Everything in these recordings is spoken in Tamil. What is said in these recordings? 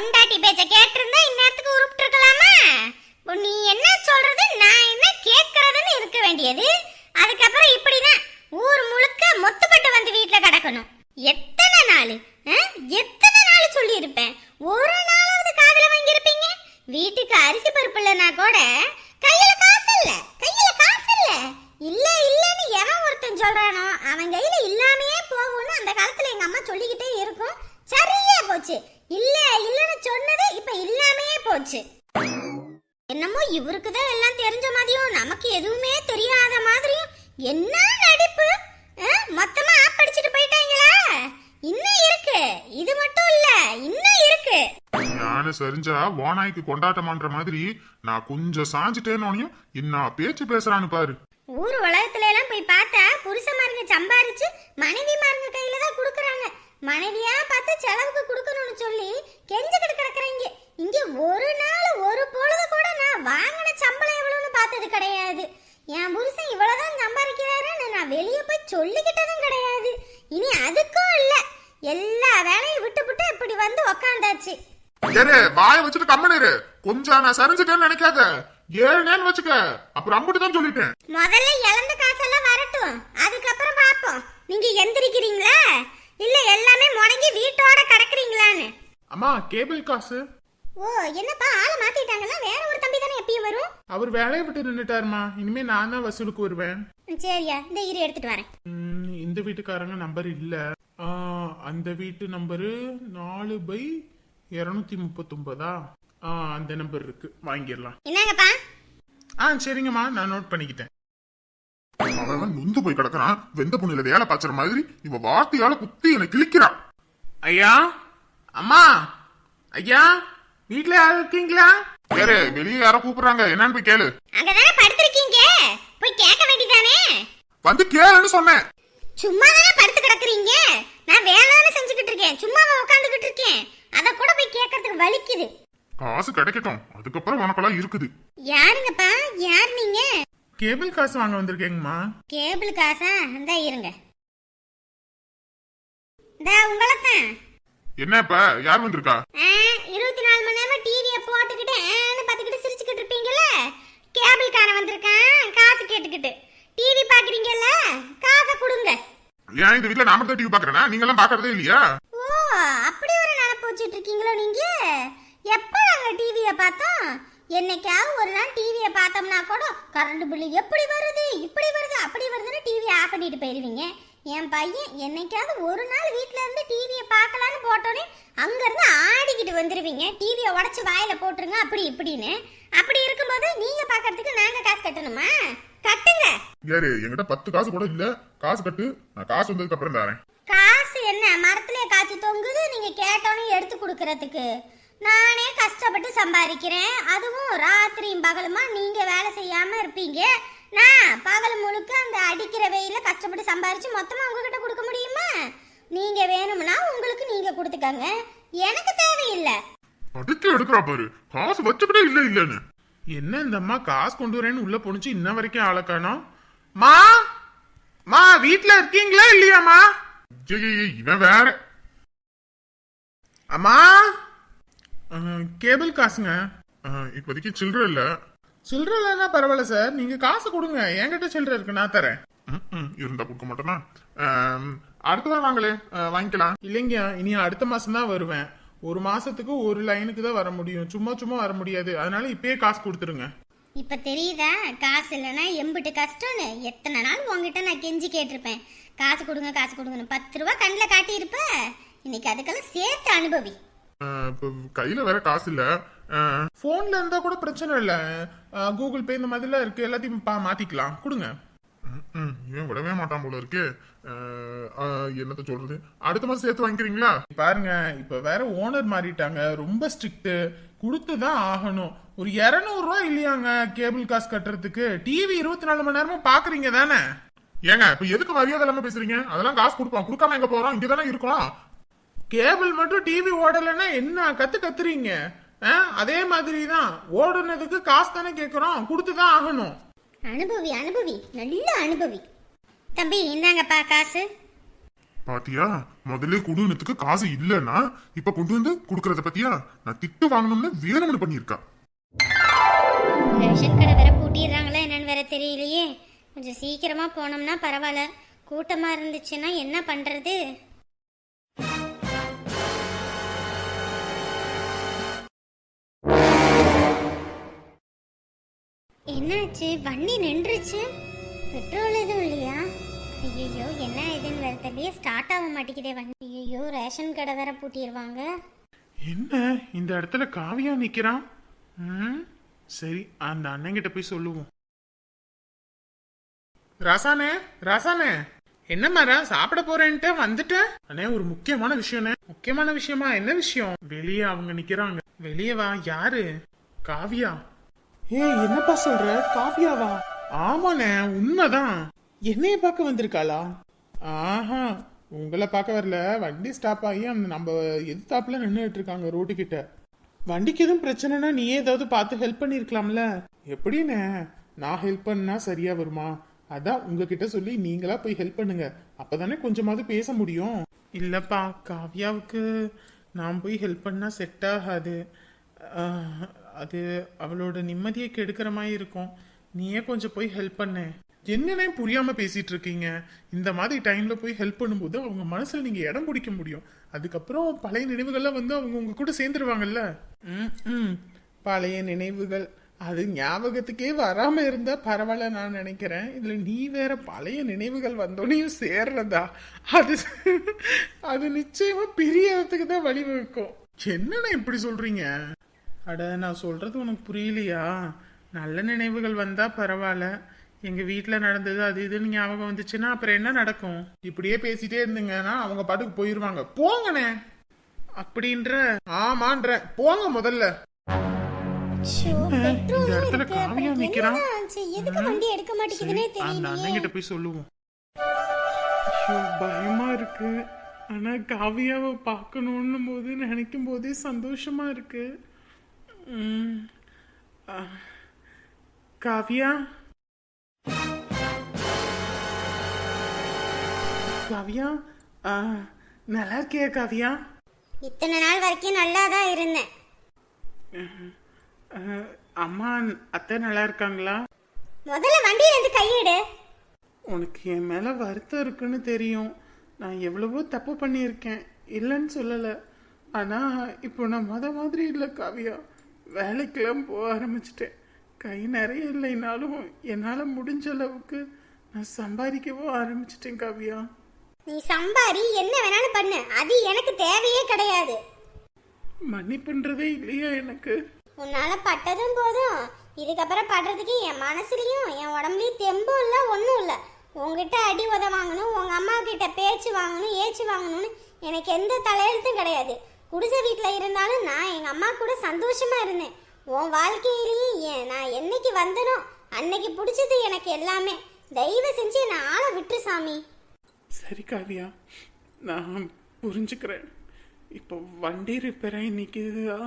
பொண்டாட்டி பேச்ச கேட்டிருந்தா இந்நேரத்துக்கு உருப்பிட்டு இருக்கலாமா நீ என்ன சொல்றது நான் என்ன கேட்கறதுன்னு இருக்க வேண்டியது? அதுக்கப்புறம் இப்படிதான் ஊர் முழுக்க மொத்தப்பட்டு வந்து வீட்டுல கிடக்கணும். எத்தனை நாள் எத்தனை நாள் சொல்லியிருப்பேன்? ஒரு நாளாவது காதல வாங்கியிருப்பீங்க? வீட்டுக்கு அரிசி பருப்பு இல்லைனா கூட கையில காசு இல்ல கையில காசு இல்ல இல்ல இல்லன்னு எவன் ஒருத்தன் சொல்றானோ அவன் கையில இல்லாமையே போகும்னு அந்த காலத்துல எங்க அம்மா சொல்லிக்கிட்டே இருக்கும் சரியா போச்சு இல்ல இல்லன்னு சொன்னது இப்ப இல்லாமையே போச்சு என்னமோ இவருக்கு தான் எல்லாம் தெரிஞ்ச மாதிரியும் நமக்கு எதுவுமே தெரியாத மாதிரியும் என்ன நடிப்பு? மொத்தமா ஆப் அடிச்சிட்டு போயிட்டாங்களா? இன்னும் இருக்கு. இது மட்டும் இல்ல இன்னும் இருக்கு. யானை சரிஞ்சா ஓநாய்க்கு கொண்டாட்டமான்ற மாதிரி நான் கொஞ்சம் சாஞ்சிட்டேனோனையும் என்ன பேச்சு பேசுறான்னு பாரு. ஊர் உலகத்துல எல்லாம் போய் பார்த்தா புருஷமாருங்க சம்பாரிச்சு மனைவிமாருங்க கையில தான் கொடுக்குறாங்க. மனைவியா பார்த்து செலவுக்கு கொடுக்கணும்னு சொல்லி கெஞ்சிக்கிட்டு கிடக்குறாங்க. இங்க ஒரு நாள் ஒரு பொழுது கூட நான் வாங்கின சம்பளம் எவ்வளவுன்னு பார்த்தது கிடையாது என் புருஷன் இவ்வளவுதான் சம்பாதிக்கிறாருன்னு நான் வெளியே போய் சொல்லிக்கிட்டதும் கிடையாது இனி அதுக்கும் இல்ல வேலையும் விட்டுப்புட்டு இப்படி வந்து உக்காந்தாச்சு. ஏறு வாய வச்சுட்டு கம்மனிரு கொஞ்சம் நான் சரிஞ்சிட்டேன்னு நினைக்காத. ஏழுனேன்னு வச்சுக்க. அப்புறம் அம்புட்டு தான் சொல்லிட்டேன். முதல்ல இழந்த காசெல்லாம் வரட்டும். அதுக்கப்புறம் பார்ப்போம். நீங்க எந்திரிக்கிறீங்களா? இல்ல எல்லாமே முடங்கி வீட்டோட கிடக்குறீங்களான்னு. அம்மா கேபிள் காசு. ஓ என்னப்பா ஆளை மாத்திட்டாங்களா வேற ஒரு தம்பி தானே எப்பயும் வரும்? அவர் வேலையை விட்டு நின்னுட்டாருமா. இனிமே நான் தான் வசூலுக்கு வருவேன். ம், சரியா இந்த இரு எடுத்துட்டு வரேன். ம், இந்த வீட்டுக்காரங்க நம்பர் இல்ல. ஆ, அந்த வீட்டு நம்பரு நாலு பை இருநூத்தி முப்பத்தொன்பதா? ஆ அந்த நம்பர் இருக்கு. வாங்கிடலாம். என்னங்கப்பா? ஆ சரிங்கம்மா நான் நோட் பண்ணிக்கிட்டேன். அவன் நொந்து போய் கிடக்குறான். வெந்த புண்ணில வேலை பாய்ச்சற மாதிரி இவ வார்த்தையால குத்தி என்னை கிழிக்கிறான். ஐயா? அம்மா? ஐயா? வீட்ல யாரும் இருக்கீங்களா? ஏறு வெளியே யாரோ கூப்பிடுறாங்க. என்னன்னு போய் கேளு. அங்கதானே படுத்திருக்கீங்க? போய் கேட்க வேண்டியதானே வந்து கேளுன்னு சொன்னேன். சும்மா தானே படுத்து கிடக்குறீங்க? நான் வேலை செஞ்சுக்கிட்டு இருக்கேன். சும்மா உட்காந்துக்கிட்டு இருக்கேன். அத கூட போய் கேட்கறதுக்கு வலிக்குது. காசு கிடைக்கட்டும். அதுக்கப்புறம் உனக்கெல்லாம் இருக்குது. யாருங்கப்பா? யார் நீங்க? கேபிள் காசு வாங்க வந்திருக்கேங்கம்மா. கேபிள் காசா? இந்த இருங்க. இந்த உங்களை தான் என்ன இப்ப யார் வந்திருக்கா? இருபத்தி நாலு மணி நேரம் டிவியை போட்டுக்கிட்டு ஆன்னு பார்த்துக்கிட்டு சிரிச்சுக்கிட்டு இருப்பீங்கல்ல? கேபிள் காரன் வந்திருக்கான் காசு கேட்டுக்கிட்டு. டிவி பாக்குறீங்கல்ல காசை கொடுங்க. ஏன் இந்த வீட்ல நாம தான் டிவி பாக்குறேனா நீங்க எல்லாம் பாக்குறதே இல்லையா? ஓ அப்படி ஒரு நினப்பு வச்சுட்டு இருக்கீங்களோ நீங்க? எப்ப நாங்க டிவியை பார்த்தோம்? என்னைக்காவது ஒரு நாள் டிவியை பார்த்தோம்னா கூட கரண்ட் பில்லு எப்படி வருது? இப்படி வருது? அப்படி வருதுன்னு டிவியை ஆஃப் பண்ணிட்டு போயிருவீங்க. என் பையன் என்னைக்காவது ஒரு நாள் வீட்ல இருந்து டிவியை பார்க்கலான்னு போட்டோன்னே அங்க இருந்து ஆடிக்கிட்டு வந்துருவீங்க. டிவியை உடைச்சு வாயில போட்டுருங்க அப்படி இப்படின்னு. அப்படி இருக்கும்போது நீங்க பார்க்கறதுக்கு நாங்க காசு கட்டணுமா? கட்டுங்க. யாரு என்கிட்ட பத்து காசு கூட இல்ல. காசு கட்டு. நான் காசு வந்ததுக்கு அப்புறம் தரேன். காசு என்ன? மரத்திலே காய்ச்சி தொங்குது நீங்க கேட்டோன்னே எடுத்து கொடுக்கறதுக்கு. நானே கஷ்டப்பட்டு சம்பாதிக்கிறேன். அதுவும் ராத்திரியும் பகலுமா? நீங்க வேலை செய்யாம இருப்பீங்க. நான் பகல் முழுக்க அந்த அடிக்கிற வெயில கஷ்டப்பட்டு சம்பாரிச்சு மொத்தமா உங்ககிட்ட கொடுக்க முடியுமா? நீங்க வேணும்னா உங்களுக்கு நீங்க கொடுத்துக்கங்க. எனக்கு தேவையில்லை. அடிச்சு எடுக்கிறா பாரு. காசு வச்சுக்கிட்டே இல்ல இல்லன்னு. என்ன இந்த அம்மா காசு கொண்டு வரேன்னு உள்ள போனிச்சு இன்ன வரைக்கும் ஆளை மா மா வீட்ல இருக்கீங்களா இல்லையாம்மா இவன் வேற. அம்மா கேபிள் காசுங்க. இப்போதைக்கு சில்லற இல்லை. சில்லற இல்லைன்னா பரவாயில்ல சார். நீங்க காசு கொடுங்க. என்கிட்ட சில்லற இருக்கு நான் தரேன். இருந்தா கொடுக்க மாட்டேனா? அஹ், அடுத்த வாரம் வாங்களே வாங்கிக்கலாம். இல்லைங்க இனி அடுத்த மாசம் தான் வருவேன். ஒரு மாசத்துக்கு ஒரு லைனுக்கு தான் வர முடியும். சும்மா சும்மா வர முடியாது. அதனால இப்பயே காசு கொடுத்துருங்க. இப்ப தெரியுதா? காசு இல்லைன்னா எம்பிட்டு கஷ்டம்னு. எத்தனை நாள் உங்ககிட்ட நான் கெஞ்சி கேட்டிருப்பேன். காசு கொடுங்க காசு கொடுங்கன்னு. பத்து ரூபா கண்ணில் காட்டியிருப்ப. இன்னைக்கு அதுக்கெல்லாம் சேர்த்து அனுபவி. கையில வேற காசு இல்ல. அஹ், போன்ல இருந்தா கூட பிரச்சனை இல்ல. கூகுள் பே இந்த மாதிரிலாம் இருக்கு. எல்லாத்தையும் பா மாத்திக்கலாம். கொடுங்க. ம், இவன் விடவே மாட்டான் போல இருக்கு. என்னத்த சொல்றது? அடுத்த மாசம் சேர்த்து வாங்கிக்கிறீங்களா? பாருங்க இப்ப வேற ஓனர் மாறிட்டாங்க. ரொம்ப ஸ்ட்ரிக்ட் கொடுத்து தான் ஆகணும். ஒரு இருநூறு ரூபாய் இல்லையாங்க கேபிள் காசு கட்டுறதுக்கு? டிவி இருபத்தி நாலு மணி நேரமும் பாக்குறீங்க தானே? ஏங்க இப்ப எதுக்கு மரியாதை இல்லாம பேசுறீங்க? அதெல்லாம் காசு கொடுப்போம் கொடுக்காம எங்க போறோம் இங்க தானே இருக்கோம் கேபிள் மட்டும் டிவி ஓடலைன்னா என்ன? கத்து கத்துறீங்க? அதே மாதிரி தான் ஓடுனதுக்கு காசு தானே கேட்குறோம் கொடுத்து தான் ஆகணும். அனுபவி அனுபவி. நல்ல அனுபவி. தம்பி இந்தாங்கப்பா காசு. பாத்தியா முதல்ல குடுனத்துக்கு காசு இல்லைன்னா இப்ப கொண்டு வந்து குடுக்கறத பத்தியா நான் திட்டு வாங்கணும்னு வேணும்னு பண்ணியிருக்கா. ரேஷன் கடை வேற பூட்டிடுறாங்களா என்னன்னு வேற தெரியலையே. கொஞ்சம் சீக்கிரமா போனோம்னா பரவாயில்ல. கூட்டமா இருந்துச்சுன்னா என்ன பண்றது? என்னாச்சு? வண்டி நின்றுச்சு. பெட்ரோல் எதுவும் இல்லையா? ஐயோ என்ன இதுன்னு வேற தெரியல ஸ்டார்ட் ஆக மாட்டேங்குதே வண்டி. ஐயோ ரேஷன் கடை வேற பூட்டிடுவாங்க என்ன? இந்த இடத்துல காவியா நிக்கிறான்? ம், சரி அந்த அண்ணங்கிட்ட போய் சொல்லுவோம். ராசானே ராசானே. என்ன மரா சாப்பிட போறேன்ட்டு வந்துட்டேன் அண்ணே ஒரு முக்கியமான விஷயம்னே முக்கியமான விஷயமா? என்ன விஷயம்? வெளியே அவங்க நிக்கிறாங்க. வெளியே வா யாரு? காவியா. ஏய் என்னப்பா சொல்ற? காவியாவா ஆமாண்ணே உண்மைதான். என்னைய பார்க்க வந்திருக்காளா? ஆஹா உங்களை பார்க்க வரல. வண்டி ஸ்டாப் ஆகி அந்த நம்ம எதிர்த்தாப்புல நின்றுட்டு இருக்காங்க ரோட்டு கிட்ட. வண்டிக்கு எதுவும் பிரச்சனைனா நீயே ஏதாவது பார்த்து ஹெல்ப் பண்ணிருக்கலாம்ல. எப்படிண்ணே? நான் ஹெல்ப் பண்ணா சரியா வருமா? அதான் உங்ககிட்ட சொல்லி நீங்களா போய் ஹெல்ப் பண்ணுங்க. அப்பதானே கொஞ்சமாவது பேச முடியும். இல்லப்பா காவ்யாவுக்கு நான் போய் ஹெல்ப் பண்ணா செட் ஆகாது. அது அவளோட நிம்மதியை கெடுக்கிற மாதிரி இருக்கும். நீயே கொஞ்சம் போய் ஹெல்ப் பண்ணு. என்னன்னே புரியாம பேசிட்டு இருக்கீங்க? இந்த மாதிரி டைம்ல போய் ஹெல்ப் பண்ணும்போது அவங்க மனசுல நீங்க இடம் பிடிக்க முடியும். அதுக்கப்புறம் பழைய நினைவுகள்லாம் வந்து அவங்க உங்க கூட சேர்ந்துருவாங்கல்ல? ம், ம். பழைய நினைவுகள். அது ஞாபகத்துக்கே வராம இருந்தா பரவாயில்ல நான் நினைக்கிறேன். இதுல நீ வேற பழைய நினைவுகள் வந்தோடனையும் சேர்றதா? அது அது நிச்சயமா பிரியறதுக்கு தான் வழிவகுக்கும் என்னண்ணா இப்படி சொல்றீங்க? அட நான் சொல்றது உனக்கு புரியலையா? நல்ல நினைவுகள் வந்தா பரவாயில்ல. எங்க வீட்ல நடந்தது அது இதுன்னு ஞாபகம் வந்துச்சுன்னா அப்புறம் என்ன நடக்கும்? இப்படியே பேசிட்டே இருந்தீங்கன்னா அவங்க பாட்டுக்கு போயிருவாங்க. போங்கண்ணே. அப்படின்ற ஆமான்ற போங்க முதல்ல. இந்த இடத்துல காவியா நிக்கிறான்? எதுக்கு வண்டி எடுக்க போய் சொல்லுவோம். பயமா இருக்கு. ஆனா காவியாவை பார்க்கணும்னு போது நினைக்கும் போதே சந்தோஷமா இருக்கு. காவியா காவியா நல்லா இருக்கியா காவியா இத்தனை நாள் வரைக்கும் நல்லா தான் இருந்தேன் ஆ, அம்மா அத்தை நல்லா இருக்காங்களா முதல்ல வண்டியில இருந்து கையெடு உனக்கு என் மேலே வருத்தம் இருக்குன்னு தெரியும். நான் எவ்வளவோ தப்பு பண்ணியிருக்கேன். இல்லைன்னு சொல்லலை. ஆனால் இப்போ நான் மொத மாதிரி இல்லை காவியா வேலைக்கெல்லாம் போக ஆரம்பிச்சிட்டேன். கை நிறைய இல்லைனாலும் என்னால் முடிஞ்ச அளவுக்கு நான் சம்பாதிக்கவும் ஆரம்பிச்சிட்டேன் காவியா. நீ சம்பாரி என்ன வேணாலும் பண்ணு. அது எனக்கு தேவையே கிடையாது. மன்னிப்புன்றதே இல்லையா எனக்கு? உன்னால பட்டதும் போதும். இதுக்கப்புறம் படுறதுக்கு என் மனசுலயும் என் உடம்புலயும் தெம்பும் இல்லை ஒன்றும் இல்லை. உங்ககிட்ட அடி உத வாங்கணும் உங்க அம்மா கிட்ட பேச்சு வாங்கணும் ஏச்சு வாங்கணும்னு எனக்கு எந்த தலையெழுத்தும் கிடையாது. குடிசை வீட்டில் இருந்தாலும் நான் எங்கள் அம்மா கூட சந்தோஷமா இருந்தேன். உன் வாழ்க்கையிலையும் ஏன்? நான் என்னைக்கு வந்தனோ அன்னைக்கு பிடிச்சது எனக்கு எல்லாமே. தயவு செஞ்சு என்னை ஆளை விட்டுரு சாமி. சரி காவியா நான் புரிஞ்சுக்கிறேன். இப்போ வண்டி ரிப்பேர் ஆகி நிற்கிதா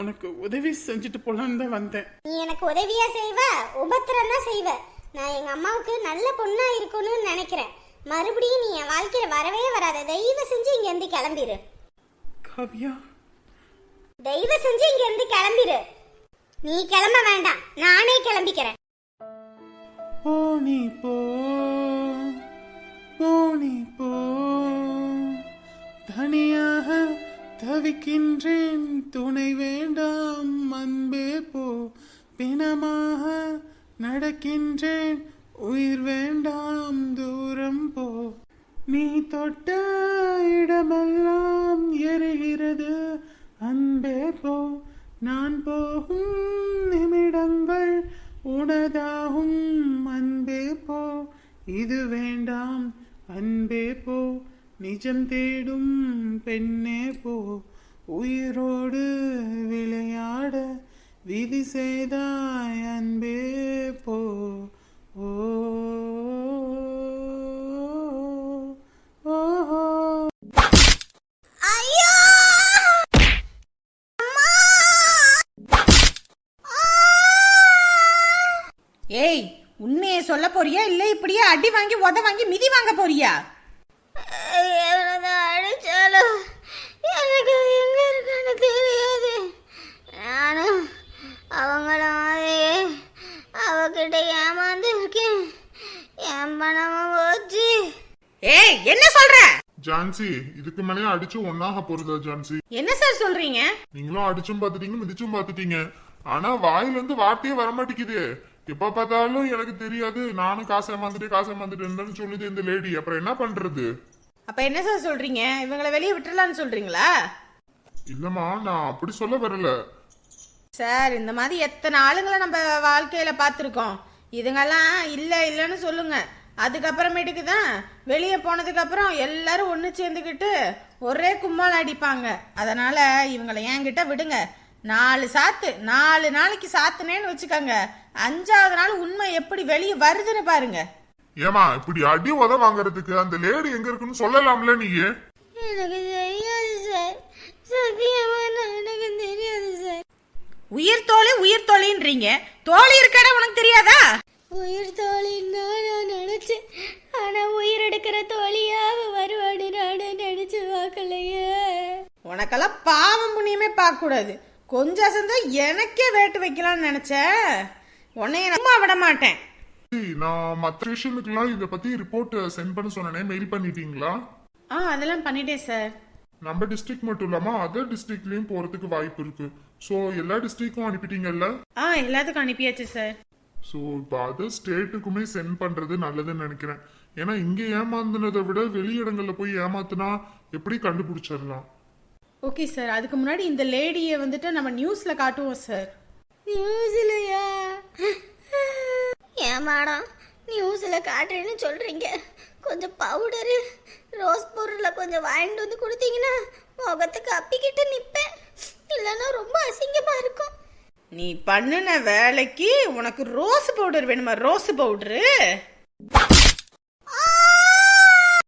உனக்கு உதவி செஞ்சுட்டு போலான்னு தான் வந்தேன். நீ எனக்கு உதவியா செய்வ உபத்திரம் தான் செய்வ. நான் எங்க அம்மாவுக்கு நல்ல பொண்ணா இருக்கணும்னு நினைக்கிறேன். மறுபடியும் நீ என் வாழ்க்கையில வரவே வராத. தயவு செஞ்சு இங்க இருந்து கிளம்பிரு. காவியா? தயவு செஞ்சு இங்க இருந்து கிளம்பிரு. நீ கிளம்ப வேண்டாம். நானே கிளம்பிக்கிறேன். போ நீ போ. போ நீ போ. தனியாக தவிக்கின்றேன். துணை வேண்டாம். அன்பே போ. பிணமாக நடக்கின்றேன். உயிர் வேண்டாம். தூரம் போ. நீ தொட்ட இடமெல்லாம் எரிகிறது. அன்பே போ நான் போகும் நிமிடங்கள் உனதாகும். அன்பே போ இது வேண்டாம். அன்பே போ நிஜம் தேடும் பெண்ணே போ. உயிரோடு விளையாட விதி செய்தாய். அன்பே போ ஓ ஓ ஐயோ ஏய் உண்மையை சொல்ல போறியா? இல்ல இப்படியே அடி வாங்கி உத வாங்கி மிதி வாங்க போறியா? இருக்காளோ எனக்கு எங்க இருக்கான்னு தெரியாது. நானும் அவங்கள மாதிரியே அவகிட்ட ஏமாந்து இருக்கேன் என் பணமும் போச்சு. ஏய் என்ன சொல்ற? ஜான்சி இதுக்கு மேலேயே அடிச்சு ஒன்னாக போறதா ஜான்சி. என்ன சார் சொல்றீங்க? நீங்களும் அடிச்சும் பாத்துட்டீங்க மிதிச்சும் பாத்துட்டீங்க ஆனா வாயில இருந்து வார்த்தையே வரமாட்டேங்குது. எப்ப பார்த்தாலும் எனக்கு தெரியாது. நானும் காசை ஏமாந்துட்டு காசை ஏமாந்துட்டேன்னு சொல்லுது இந்த லேடி அப்புறம் என்ன பண்றது? அப்ப என்ன சார் சொல்றீங்க? இவங்களை வெளியே விட்டுறலாம்னு சொல்றீங்களா? இல்லம்மா நான் அப்படி சொல்ல வரல. சார் இந்த மாதிரி எத்தனை ஆளுங்களை நம்ம வாழ்க்கையில பார்த்துருக்கோம். இதுங்கெல்லாம் இல்ல இல்லைன்னு சொல்லுங்க. அதுக்கப்புறமேட்டுக்கு தான் வெளியே போனதுக்கு அப்புறம் எல்லாரும் ஒன்று சேர்ந்துக்கிட்டு ஒரே கும்மால் அடிப்பாங்க. அதனால இவங்களை என்கிட்ட விடுங்க. நாலு சாத்து நாலு நாளைக்கு சாத்துனேன்னு வச்சுக்கோங்க. அஞ்சாவது நாள் உண்மை எப்படி வெளியே வருதுன்னு பாருங்க. ஏமா இப்படி அடி உத வாங்குறதுக்கு அந்த லேடி எங்க இருக்குன்னு சொல்லலாம்ல நீங்க எனக்கு தெரியாது சார். சத்தியமா எனக்கு தெரியாது சார். உயிர் தோழி உயிர் தோழின்றீங்க. தோழி இருக்கடா உனக்கு தெரியாதா? உயிர் தோழின்னு நான் நினைச்சேன். ஆனா உயிர் எடுக்கிற தோழியா வருவாடு நான் நினைச்சு பார்க்கலையே. உனக்கெல்லாம் பாவம் புண்ணியமே பார்க்க கூடாது கொஞ்சம் அசந்தா எனக்கே வேட்டு வைக்கலாம்னு நினைச்சேன் உன்னைய சும்மா விட மாட்டேன். நான் மற்ற விஷயத்துக்கெல்லாம் இதை பத்தி ரிப்போர்ட் சென்ட் பண்ண சொன்னேனே மெயில் பண்ணிட்டீங்களா? ஆ அதெல்லாம் பண்ணிட்டேன் சார் நம்ம டிஸ்ட்ரிக்ட் மட்டும் இல்லாம அதர் டிஸ்ட்ரிக்ட்லயும் போறதுக்கு வாய்ப்பு இருக்கு. ஸோ எல்லா டிஸ்ட்ரிக்டும் அனுப்பிட்டீங்கல்ல? ஆ எல்லாத்துக்கும் அனுப்பியாச்சு சார் ஸோ இப்போ அதர் ஸ்டேட்டுக்குமே சென்ட் பண்றது நல்லதுன்னு நினைக்கிறேன். ஏன்னா இங்க ஏமாந்துனதை விட வெளியிடங்கள்ல போய் ஏமாத்துனா எப்படி கண்டுபிடிச்சிடலாம்? ஓகே சார் அதுக்கு முன்னாடி இந்த லேடியை வந்துட்டு நம்ம நியூஸ்ல காட்டுவோம் சார் நியூஸ்லயா ஏன் மேடம் நியூஸில் காட்டுறேன்னு சொல்கிறீங்க கொஞ்சம் பவுடரு ரோஸ் பொருளை கொஞ்சம் வாங்கிட்டு வந்து கொடுத்தீங்கன்னா முகத்துக்கு அப்பிக்கிட்டு நிற்பேன் இல்லைன்னா ரொம்ப அசிங்கமாக இருக்கும். நீ பண்ணுன வேலைக்கு உனக்கு ரோஸ் பவுடர் வேணுமா? Rose powder